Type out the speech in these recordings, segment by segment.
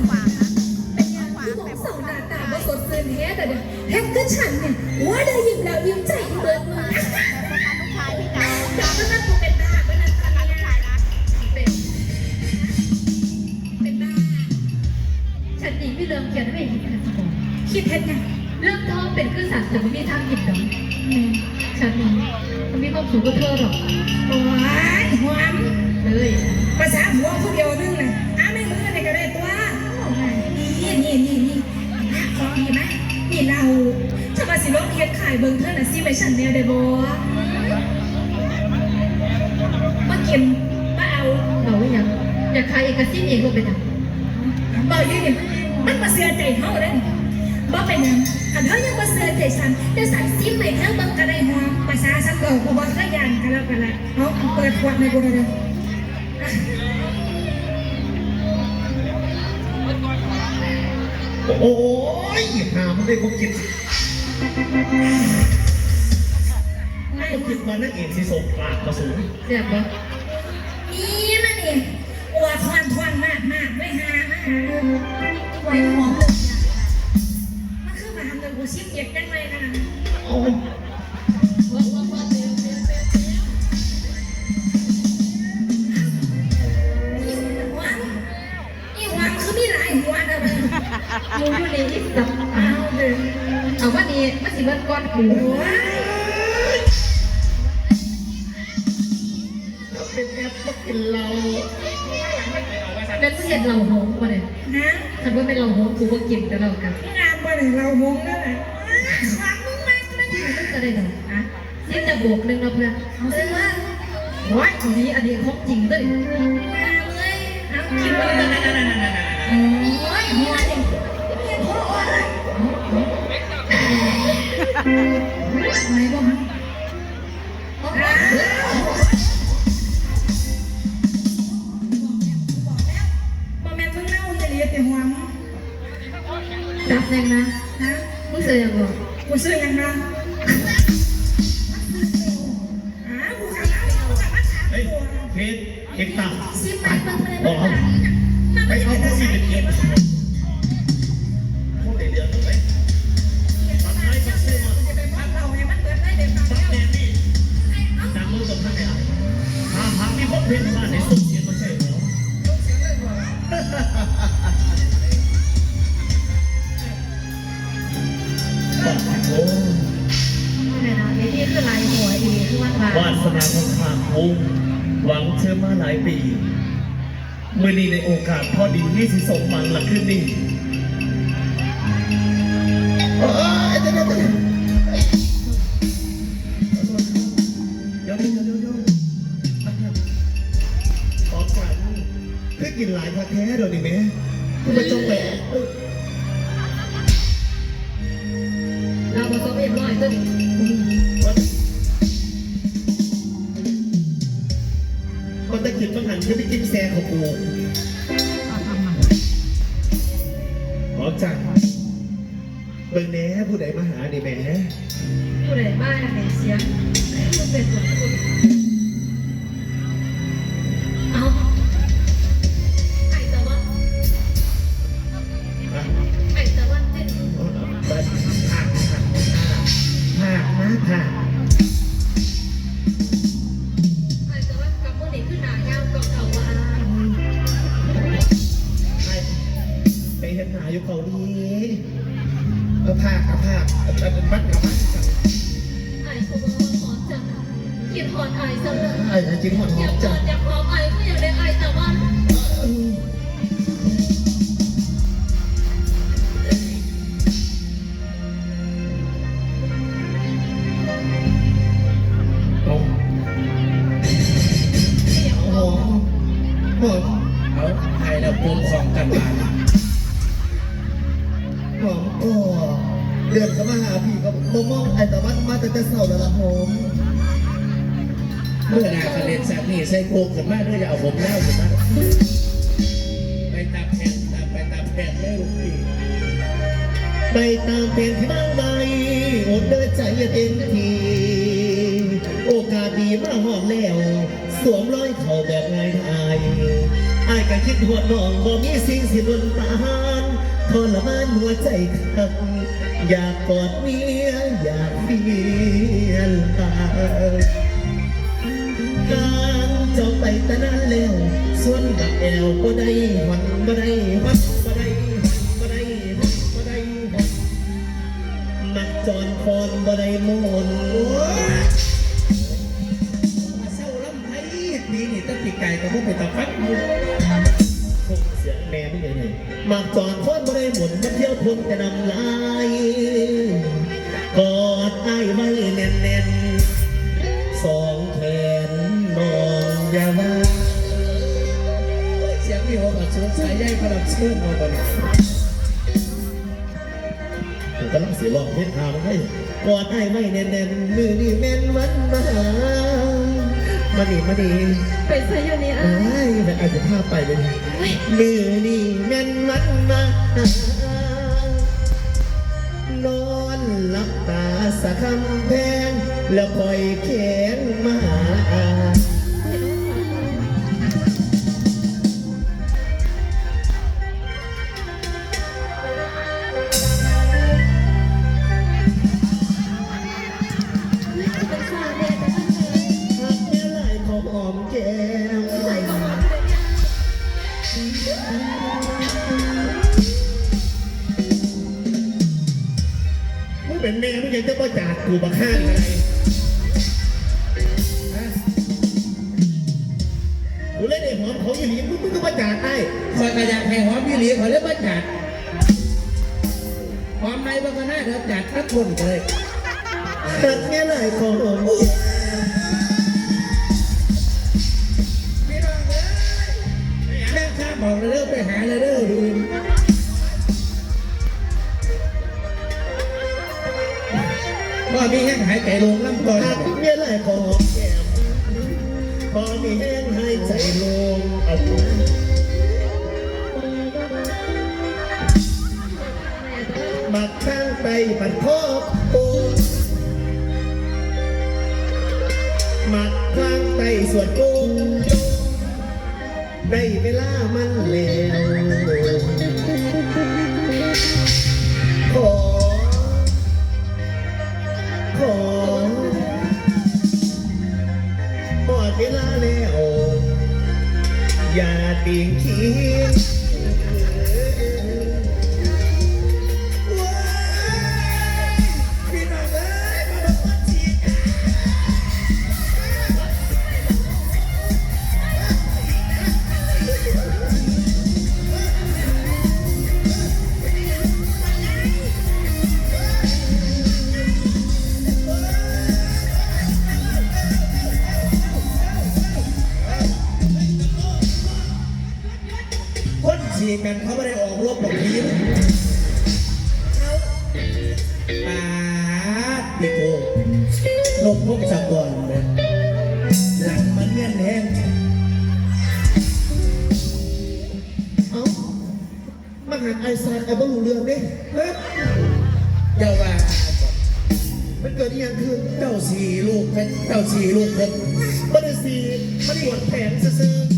นเป็นยังคือบอกสองหน้าตาว่าสดชื่นแท้แต่เดี๋ยแฮกก็ฉันเนี่ยว่าได้ยิ้มแล้วยิ้มใจเบิดมือแต่ก็นั่นกูเป็นบ้าก็นั่นทำยังไงเป็นเป็นบ้าฉันนี่ไม่เริ่มเขียนไม่เห็นกันสมองคิดเห็นยังเรื่องท้องเป็นขึ้นสัตว์แต่ไม่มีทางหยิบดอกแม่ฉันนี่มันมีความสูงกว่าเธอหรอกโอ้ยหวานเลยภาษาหัวผู้เดียวนึงเล ไหมนี่เราถ้ามาสิลงเฮ็ดขายเบิ่งเธอน่ะสิไปฉันแนวได้บ่มากินมาเอาเราไม่อยากอยากขายเอกสิทธิ์เองก็เป็นอะเบาอยู่นี่มันมาเสียใจเฮาเด้บ่เป็นหยังคันเฮายังบ่เสียใจฉันจะสั่งซิมให้เธอเบิ่งก็ได้หอมภาษาฉันก็บ่บ่เคยย่านกันแล้วกันละเอาเปิดขวดให้กูได้เด้อ โอ้ยหามันได้คงคิดไม่ต้คิดมานักเอกที่สมปากกระสุนเสียบปะนี่มันเองอวดทวนทวนมากมากไม่หามากไว้หอมเลยมันคือมาทำตัวกูชิมเก็บจังเลยนะ สิเบิดก้อนกูโอ้ยเป็นแอปก็กินเราเป็นเสียดเราหงมาเลยนะฉันว่าเป็นเราหงกูก็กินแต่เรากันงานบ่เลยเราหงนั่นแหละหวังมึงมากนะเนี่ยมันจะได้หรออะนี่จะบวกหนึ่งเราเพื่อนเอาสิว่าว้ายอันนี้อันนี้ของจริงเลยมาเลยเอากินเลยโอ้ยหัวเมีย ไม่บ่ฮะบ่แม่นมึงเน่าอย่าเหลียแต่หัวมึงรับแรงนะฮะมึงเสียยังบ่กูซื้อยังนะหากูขับมากูขับมาถามเฮ้ยกูเค้กเค้กตับซิไปเบิ่งมาเลยบอกเอาไปไม่เอาได้พวกใส่นเป็นเค้กพ อีคือว่าสนาของข้าคงหวังเชื่อมาหลายปี เมื่อนี้ในโอกาสพอดีที่สิสมังหลักขึ้นนี่ะเลยไอ้จริงหอมหอมจัองอยากหอมไอ้ก็อยากได้ไอ้ตะวันโอ้โหหอมเอาไทยแล้วปุ้งของกันบาหอมก็เดือนเข้ามาหาพี่ก็บ่มองไอ้ตะวันมาแต่แต่เศร้าแล้วล่ะหอม เมื่อนาคะแนนแซมนี่ใส่โคกขึ้นมาด้วยจะเอาผมเล่าขึ้นมาไปตามแผนตามไปตามแผนเลยลูกพี่ไปตามเป็นที่บ้างใบอดเดินใจเต็มทีโอกาสดีมาหอมแล้ว สวมร้อยเข่าแบบง่ายดายอายก็คิดหัวน้องบ่มีสิ่งสิดลตานทรมานหัวใจคักอยากกอดเมียอยากเพียนตา แต่นั้นแล้วส่วนบักแอวบ่ได้หวันบ่ได้หวันบ่ได้หวันบ่ได้หวันบ่ได้นมักจอนคอนบ่ได้มนต์โอ้ยมาเศร้าลำไผ่ปีนี่ตั้งปีไก่ก็พวกไปตะฟัดอยู่เสียงแม่ไม่ใหญ่เลยมากจอนคอนบ่ได้หมุนมาเที่ยวพนแต่นำลายกอดไอ้ายไว้แน่นๆ ที่หัวกับชื้อสายใยประดับเชื่อมาบนผมกำลังเสียรองเพลงหามาให้กอดอ้ไว้แน่นๆมือนี่แม่นวันมามาดีมาดีไปใส่อยู่นี่อ้อะยแต่อาจจะพาไปเลยมือนี่แม่นวันมานอนหลับตาสักคำแพงแล้วคอยแขนมาหา เป็นแม่ไมึงยังจะมาจากกูบักห้างอะไรกูเล่นไอ้หอมเขาอย่างนี้มึงมึงก็มาจากไอ้คอยกระยากให้หอมพี่หลียขอเรียกว่าจัดหอมในบ้านก็น่าเดือดจัดทั้งคนเลยหักแม่ลายขอหอมแก้มพี่น้องเอ้ยแม่ข้าบอกเลยเด้อไปหาเลยเด้ อดูว่ามีแห้งหายใจลงลำก่อนหักแม่ลายขอหอมแก้มพอมีแห้งหายใจลงเอาบักข้างไปปัดคอบโอมัดข้างไปสวดโกงได้เวลามันแล้ว คนฉีกกันเขาไม่ได้ออกรบกับทีมปาดปิโกลบพวกสะก่อนเลยหลังมันเงี้ยนแห้งเอ้ามาหาไอซายไอ้บ้ารู้เรื่องดิเฮ้ยเจ้าว่ามันเกิดอีหยังขึ้นเจ้าสี่ลูกเป็นเจ้าสี่ลูกเป็นมันได้สี่มันปวดแผนซื่อ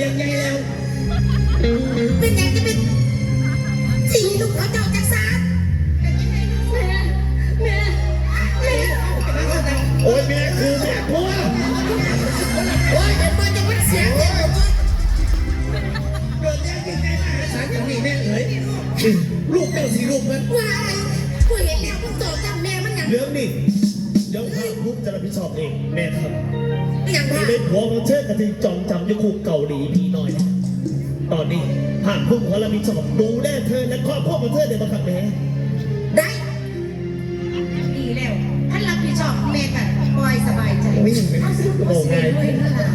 รียงไงแล้วเป็นยังจะเป็นสีลูกเขาเจ้าจักสารแม่แม่แม่ๆโอ้ยแม่ครูแม่ครูโอ้ยเดี๋ยวมันจะเป็นเสียงเดียวกันเกิดเรียงยังไงมาหาสารอย่างนี้แม่เอ๋ยลูกเจ้าสี่ลูกเป็นว่าอะไรกูเห็นแล้วกูโจทย์จำแม่มันอย่างเรื่องนี้เดี๋ยวข้าพุทธจะรับผิดชอบเองแม่ครับ อย่างมีว่าเป็นผัวของเชิดกระทิงจองจำยุคุกเกาหลีพี่น้อยนะตอนนี้ผ่านพุ่งหัวรับผิดชอบดูแลเธอและครอบครัวของเธอในบังคับแม่ได้ดีแล้วท่านรับผิดชอบแม่กันปล่อยสบายใจไม่ถึงไม่เอาสิโอ้ไงด้วยนั่นล่ะ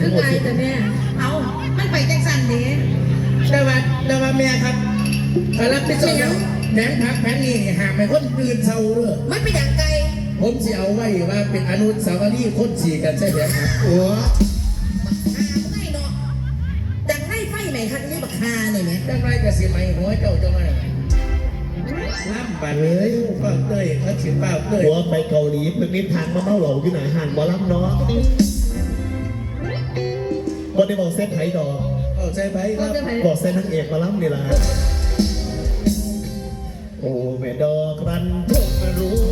คือไงแต่แม่เอามันไปจังสันเด้แต่ว่าแต่ว่าแม่ครับถ้ารับผิดชอบแผนผักแผนนี้หากไม่คนตื่นเช้าเด้อมันเป็นอย่างไกล ผมจะเอาไว้ว่าเป็นอนุสาวรีย์คนฉีกันใช่ไหมครับโอ้ไม่นาะจังไรไฟไหมคันนี้บักฮาเนี่ยไหมจังไรกระสีไหมหัวเจ้าเจังไรล่ำไนเลยฟังเต้ยเขาฉีดเป้าเต้ยหัวไปเกาหลีมันมีทานมาเมาเหล่าที่ไหนห่างบ่ล่ำเนาะบ่ได้บอกเส้นไผ่ดอกบอกเส้ไผ่ครับบอกเส้นนางเอกมาล่ำนี่ล่ะโอ้แม่ดอกรันพวกรู้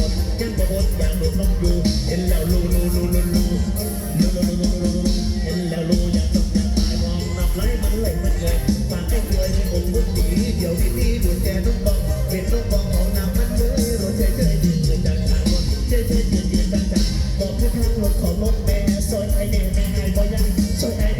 So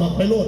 ดอกไปโลด